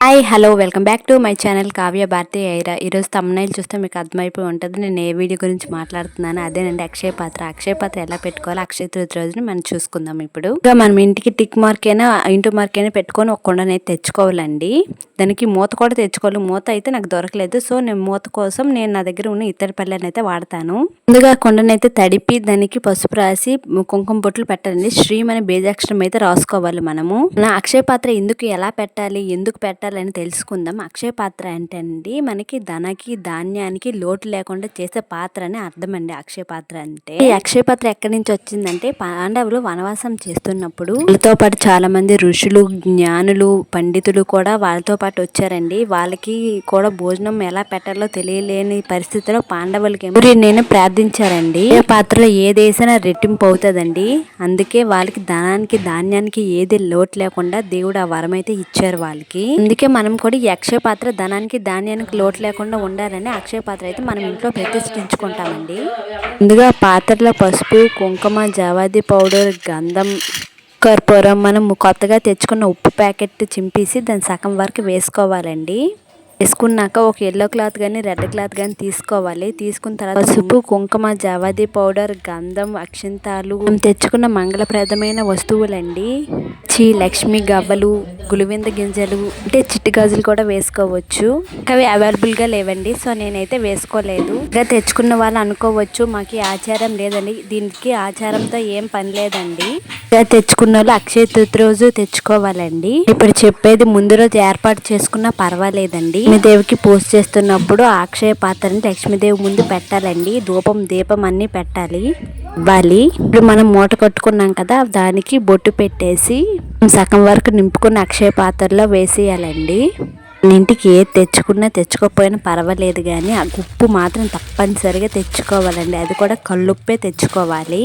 Hi hello welcome back to my channel Kavya Bharati Aira ఈరోజు thumbnail చూస్తే మీకు అర్థమైపోయి ఉంటుంది. నేను ఏ వీడియో గురించి మాట్లాడుతున్నాను అదేనండి అక్షయ పాత్ర. అక్షయ పాత్ర ఎలా పెట్టుకోవాలో అక్షయ తృతి రోజుని మనం చూసుకుందాం ఇప్పుడు. ఇంకా మనం ఇంటికి టిక్ మార్క్ అయినా ఇంటూ మార్క్ అయినా పెట్టుకొని ఒక కొండనైతే తెచ్చుకోవాలండి. దానికి మూత కూడా తెచ్చుకోవాలి. మూత అయితే నాకు దొరకలేదు. సో నేను మూత కోసం నేను నా దగ్గర ఉన్న ఇతర పళ్ళని అయితే వాడతాను. ముందుగా కొండనైతే తడిపి దానికి పసుపు రాసి కుంకుమ బొట్లు పెట్టాలండి. శ్రీమ్ అనే బేజాక్షరం అయితే రాసుకోవాలి మనము. నా అక్షయ పాత్ర ఎందుకు ఎలా పెట్టాలి? ఎందుకు పెట్టాలి పెట్టాలని తెలుసుకుందాం. అక్షయ పాత్ర అంటే అండి మనకి ధనకి ధాన్యానికి లోటు లేకుండా చేసే పాత్ర అని అర్థం అండి అక్షయ పాత్ర అంటే. ఈ అక్షయ పాత్ర ఎక్కడి నుంచి వచ్చిందంటే పాండవులు వనవాసం చేస్తున్నప్పుడు వాళ్ళతో పాటు చాలా మంది ఋషులు జ్ఞానులు పండితులు కూడా వాళ్ళతో పాటు వచ్చారండి. వాళ్ళకి కూడా భోజనం ఎలా పెట్టాలో తెలియలేని పరిస్థితిలో పాండవులకి నేను ప్రార్థించారండి. ఏ పాత్రలో ఏదేసినా రెట్టింపు అవుతుందండి. అందుకే వాళ్ళకి ధనానికి ధాన్యానికి ఏది లోటు లేకుండా దేవుడు ఆ వరం అయితే ఇచ్చారు వాళ్ళకి. అందుకే మనం కూడా ఈ అక్షయ పాత్ర ధనానికి ధాన్యానికి లోటు లేకుండా ఉండాలని అక్షయ పాత్ర అయితే మనం ఇంట్లో ప్రతిష్ఠించుకుంటామండి. ముందుగా పాత్రలో పసుపు కుంకుమ జావాది పౌడర్ గంధం కర్పూరం మనం కొత్తగా తెచ్చుకున్న ఉప్పు ప్యాకెట్ చింపేసి దాని సగం వరకు వేసుకోవాలండి. వేసుకున్నాక ఒక ఎల్లో క్లాత్ కానీ రెడ్ క్లాత్ కానీ తీసుకోవాలి. తీసుకున్న తర్వాత పసుపు కుంకుమ జవాది పౌడర్ గంధం అక్షంతాలు. తెచ్చుకున్న మంగళప్రదమైన వస్తువులండి. చి లక్ష్మి గవ్వలు గులివింద గింజలు అంటే చిట్టి గాజులు కూడా వేసుకోవచ్చు. అవి అవైలబుల్గా లేవండి సో నేనైతే వేసుకోలేదు. ఇంకా తెచ్చుకున్న వాళ్ళు అనుకోవచ్చు మాకు ఆచారం లేదండి. దీనికి ఆచారంతో ఏం పని లేదండి. ఇంకా తెచ్చుకున్న వాళ్ళు అక్షయ తృతీయ రోజు తెచ్చుకోవాలండి. ఇప్పుడు చెప్పేది ముందు రోజు ఏర్పాటు చేసుకున్నా పర్వాలేదండి. లక్ష్మీదేవికి పూజ చేస్తున్నప్పుడు అక్షయ పాత్రని లక్ష్మీదేవి ముందు పెట్టాలండి. ధూపం దీపం అన్నీ పెట్టాలి. ఇవ్వాలి ఇప్పుడు మనం మూట కట్టుకున్నాం కదా దానికి బొట్టు పెట్టేసి సగం వరకు నింపుకున్న అక్షయ పాత్రలో వేసేయాలండి. ఇంటికి ఏది తెచ్చుకున్నా తెచ్చుకోకపోయినా పర్వాలేదు కానీ ఆ ఉప్పు మాత్రం తప్పనిసరిగా తెచ్చుకోవాలండి. అది కూడా కళ్ళుప్పే తెచ్చుకోవాలి.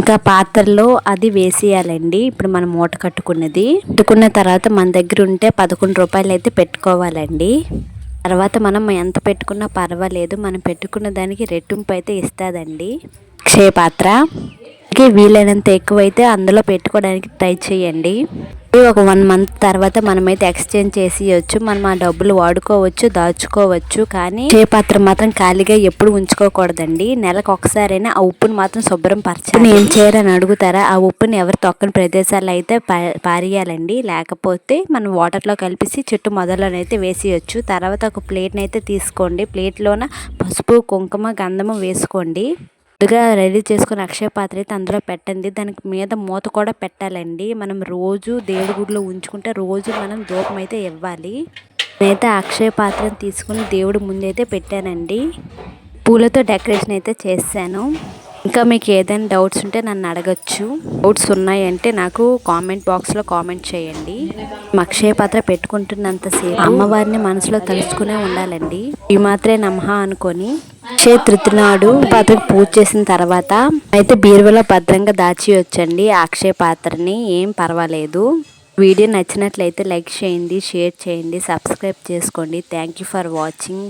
ఇంకా పాత్రలో అది వేసేయాలండి. ఇప్పుడు మనం మూట కట్టుకున్నది. కట్టుకున్న తర్వాత మన దగ్గర ఉంటే పదకొండు రూపాయలు అయితే పెట్టుకోవాలండి. తర్వాత మనం ఎంత పెట్టుకున్నా పర్వాలేదు. మనం పెట్టుకున్న దానికి రెట్టింపు అయితే ఇస్తుందండి. క్షయ పాత్ర. వీలైనంత ఎక్కువైతే అందులో పెట్టుకోవడానికి ట్రై చేయండి. ఒక వన్ మంత్ తర్వాత మనమైతే ఎక్స్చేంజ్ చేసేయచ్చు. మనం ఆ డబ్బులు వాడుకోవచ్చు దాచుకోవచ్చు. కానీ చేపాత్ర మాత్రం ఖాళీగా ఎప్పుడు ఉంచుకోకూడదండి. నెలకు ఒకసారైనా ఆ ఉప్పుని మాత్రం శుభ్రం పరచాలి. ఏం చేయరని అడుగుతారా? ఆ ఉప్పుని ఎవరు తొక్కని ప్రదేశాల్లో అయితే పారేయాలండి. లేకపోతే మనం వాటర్లో కలిపేసి చెట్టు మొదలనైతే వేసేయచ్చు. తర్వాత ఒక ప్లేట్ని అయితే తీసుకోండి. ప్లేట్లోన పసుపు కుంకుమ గంధము వేసుకోండి. ముందుగా రెడీ చేసుకుని అక్షయ పాత్ర అయితే అందులో పెట్టండి. దానికి మీద మూత కూడా పెట్టాలండి. మనం రోజు దేవుడి గుడిలో ఉంచుకుంటే రోజు మనం దూపం అయితే ఇవ్వాలి. నేనైతే అక్షయ పాత్రను తీసుకుని దేవుడి ముందైతే పెట్టానండి. పూలతో డెకరేషన్ అయితే చేశాను. ఇంకా మీకు ఏదైనా డౌట్స్ ఉంటే నన్ను అడగచ్చు. డౌట్స్ ఉన్నాయంటే నాకు కామెంట్ బాక్స్లో కామెంట్ చేయండి. అక్షయ పాత్ర పెట్టుకుంటున్నంతసేపు అమ్మవారిని మనసులో తలుచుకునే ఉండాలండి. ఈ మాత్రే నమహ అనుకొని అక్షయ తృతినాడు నాడు పాత్రకు పూజ చేసిన తర్వాత అయితే బీరువలో భద్రంగా దాచి వచ్చండి అక్షయ పాత్రని ఏం పర్వాలేదు. వీడియో నచ్చినట్లయితే లైక్ చేయండి షేర్ చేయండి సబ్స్క్రైబ్ చేసుకోండి. Thank you for watching.